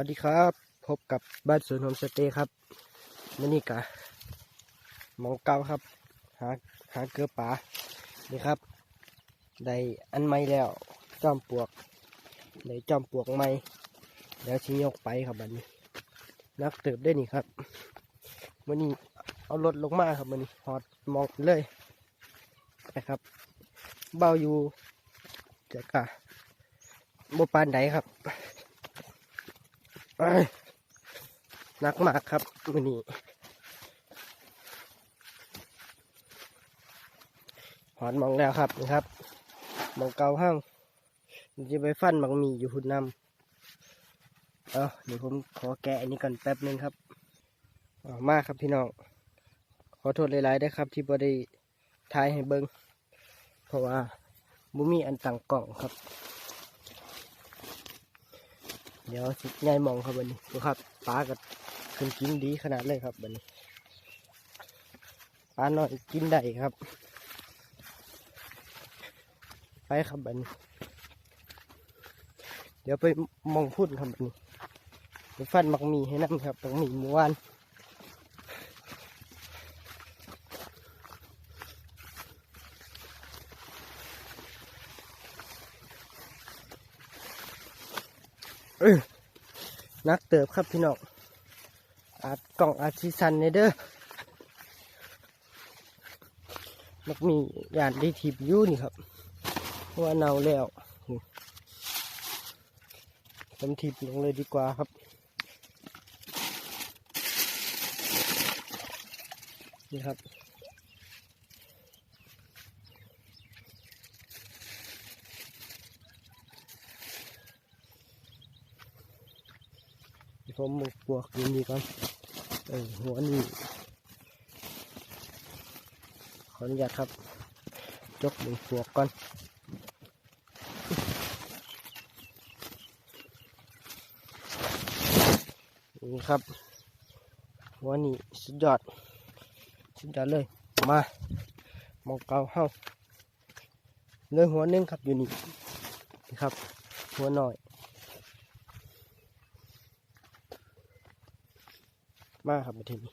วัสดีครับ พบกับบ้านสวนโฮมสเตย์ครับมื่นี้กะมองเก่าครับ หาหาเกลือป่านี่ครับ ได้อันใหม่แล้วจอมปลวกได้จอมปลวกใหม่แล้วชิยกไปครับบัดนี้ นักเติบได้นี่ครับมื่อนี้เอารถลงมาครับมื่อนี้หอดมองเลยนะครับ เบาอยู่จะกะบปานใดครับ นักมากครับวันนี้หอนมองแล้วครับนะครับมองเกาห้างจะไปฟันบางมีอยู่หุ่นนำเอาเดี๋ยวผมขอแกะอันนี้ก่อนแป๊บนึงครับเอามาครับพี่น้องขอโทษหลายๆได้ครับ ที่บ่ได้ทายให้เบิงเพราะว่าบุมีอันต่างกล่องครับ เดี๋ยวสิยายมองครับบันนี้ดูครับปลากับขึ้นกินดีขนาดเลยครับบันนี้ปลาหน่อยกินได้ครับ ไปครับบันนี้เดี๋ยวไปมองพุ่นครับบันนี้ไปฟันมักมีให้น้ำครับมักมีเมื่อวาน นักเติบครับพี่น้องอาจกล่องอาจซีซันในเด้อมักมียานได้ทิบอยู่นี่ครับเพราะว่าเนาแล้วผมทิบลงเลยดีกว่าครับนี่ครับ ผมปวกยินดีก่อนเออหัวนี่ขออนุญาตครับ จกหมกปวกก่อนนี่ครับ หัวนี่สุดยอด สุดยอดเลย มามองเกาเฮ้าเลยหัวนึงครับอยู่นี่นี่ครับ หัวหน่อย มาครับมาทีนี้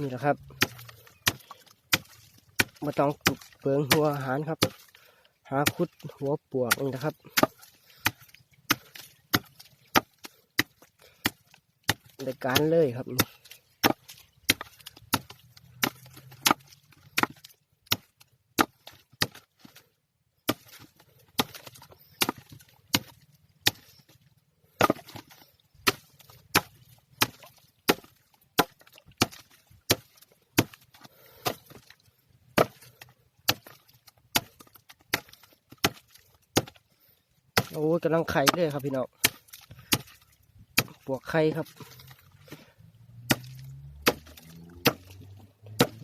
นี่แหละครับมาต้องเปลืองหัวอาหารครับาคุดหัวปวกนี่นะครับ ในการเลยครับ โอ้ยกำลังไข่เลยครับพี่น้องปวกไข่ครับ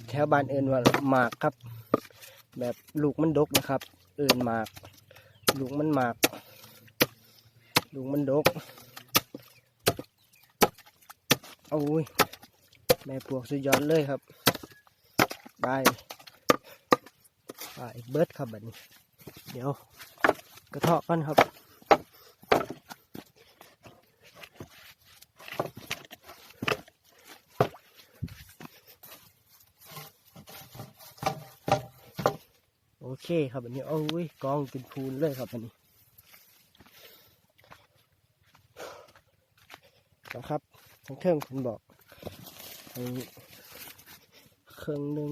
แถวบ้านเอินว่าหมากครับ แบบลูกมันดกนะครับ เอินหมาก ลูกมันหมาก ลูกมันดกโอ้ยแม่ปวกสุดยอดเลยครับบายบายเบิร์ดครับแบบนี้ เดี๋ยวกระเทาะกันครับ เข้ครับอันนี้โอ้ยกองเป็นพูนเลยครับอันนี้นะครับทั้งเทิงคุณบอกเครื่องหนึ่ง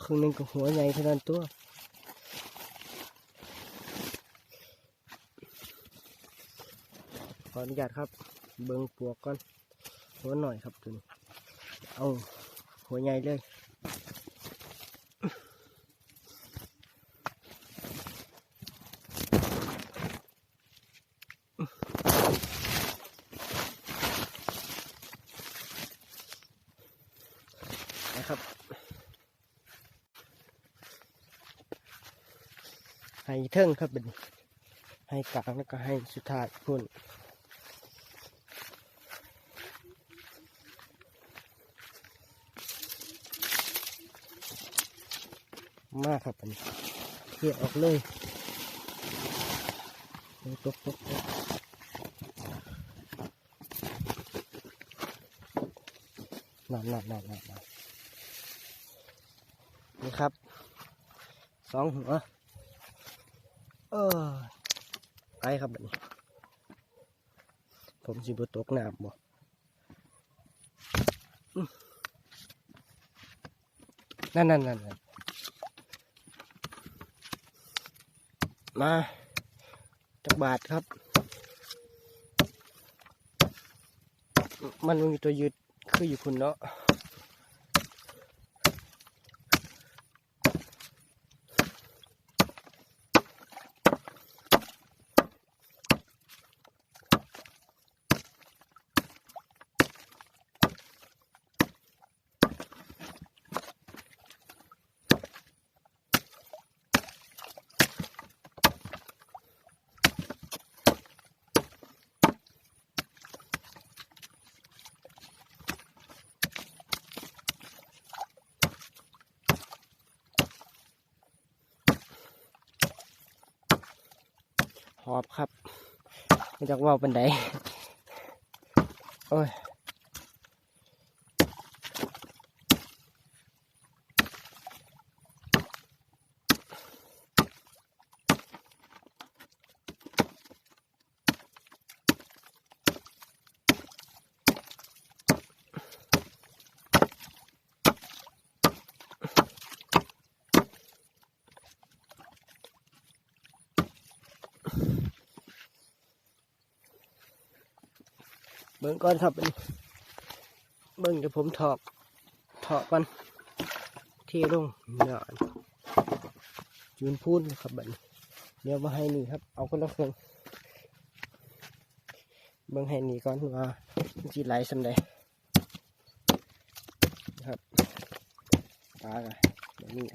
เครื่องหนึ่งกับหัวใหญ่เท่านั้นตัวขออนุญาตครับ เบิ้งปวกก่อนหัวหน่อยครับตัวนี้เอาหัวใหญ่เลย ให้เทิงครับเป็นให้กลางแล้วก็ให้สุดท้ายพุ่นมากครับเป็นเที่ยออกเลยตกตกตกตกนั่นนั่นนั่นนั่นนั่นนี่ครับสองหัว เออไปครับแบบนี้ ผมสิบตกน้ำบ่อื้อนั่นนั่นนั่นนั่นมาจักบาทครับ มันมีตัวยืดคืออยู่คุณเนาะ อบครับไม่จักว่าวบันไดโอ้ย เบิ่งก่อนครับนี้เบิ่งเดี๋ยวผมถอกถอกก่อนเทลงเนาะยืนพูดครับบัดนี้เดี๋ยวมาให้นี่ครับ เอาคนละเครื่องเบิ่งให้นี่ก่อนว่าจีไหลสำใดนะครับปลากันแบบนี้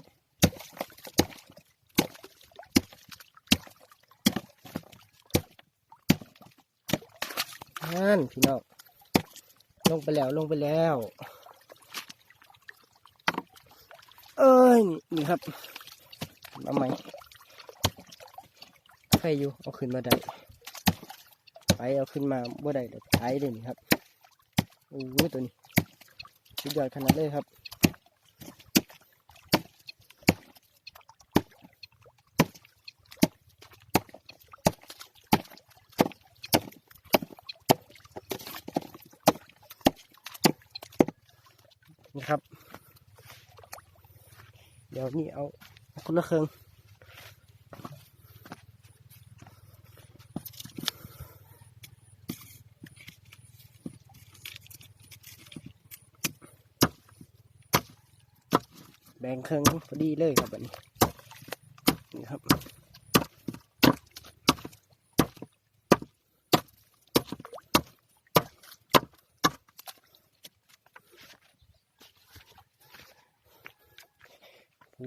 นั่นพี่น้องลงไปแล้วลงไปแล้ว เอ้ยนี่นี่ครับมาใหม่ใครอยู่เอาขึ้นมาได้ไปเอาขึ้นมาบ่ได้เดี๋ยวตายเลยนี่ครับโอ้โหตัวนี้สุดยอดขนาดเลยครับ นี่ครับ เดี๋ยวนี่เอาคนละเครื่องแบ่งเครื่องพอดีเลยครับแบบนี้นี่ครับ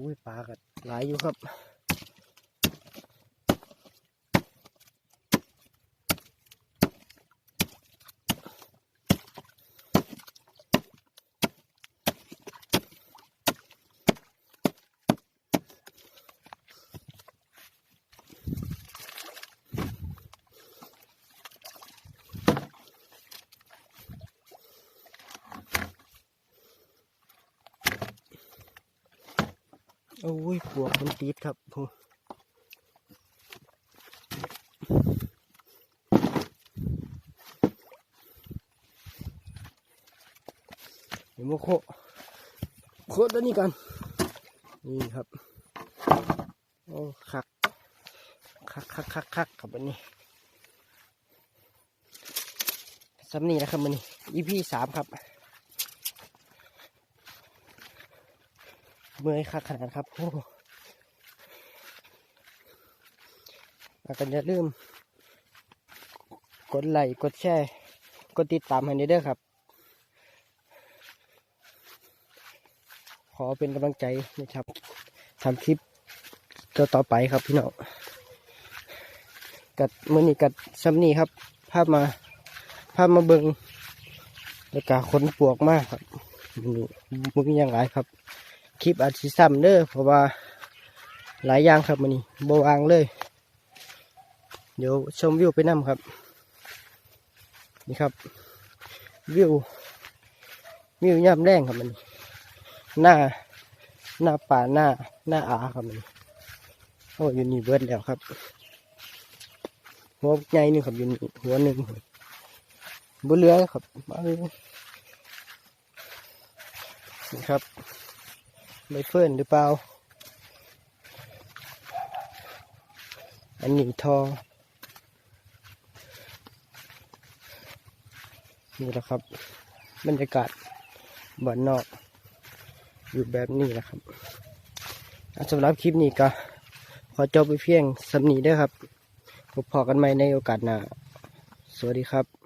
อุ้ยปลากัดหลายอยู่ครับ โอ้ยปวกมันติดครับโอ้เดี๋ยวมาโคโคตัวนี้กัน นี่ครับ โอ้คัก คักคักคักคักครับอันนี้สำนีนะครับมันอีพีสามครับ เมื่อยคักขนาดครับโอ้แล้วกันอย่าลืม กดไลค์กดแชร์กดติดตามให้ด้วยเด้อครับ ขอเป็นกำลังใจนะครับทำคลิปต่อต่อไปครับพี่น้องกัดมือนี้กัดซ้ำนี่ครับ ภาพมาภาพมาเบิงแล้วก็คนปวกมากครับมุมีอย่างไรครับ คลิปอาจสิซ้ำเด้อเพราะว่าหลายอย่างครับมันนี่บวางเลย เดี๋ยวชมวิวไปนํครับ นี่ครับ วิว วิวยามแรงครับมันหน้าหน้าป่าหน้าหน้าอาครับมันโอ้ยู่นี่เบิดแล้วครับหัวใหญ่หนึ่งครับยู่นี่หัวหนึ่งบนเรือครับมาเลยนี่ครับ ใบเฟิร์นหรือเปล่า อันนี้ทอง นี่แหละครับ บรรยากาศบ้านนอก อยู่แบบนี้แหละครับสำหรับคลิปนี้ก็ขอจบไปเพียงสำนีด้อครับพบพอกันใหม่ในโอกาสหน้า สวัสดีครับ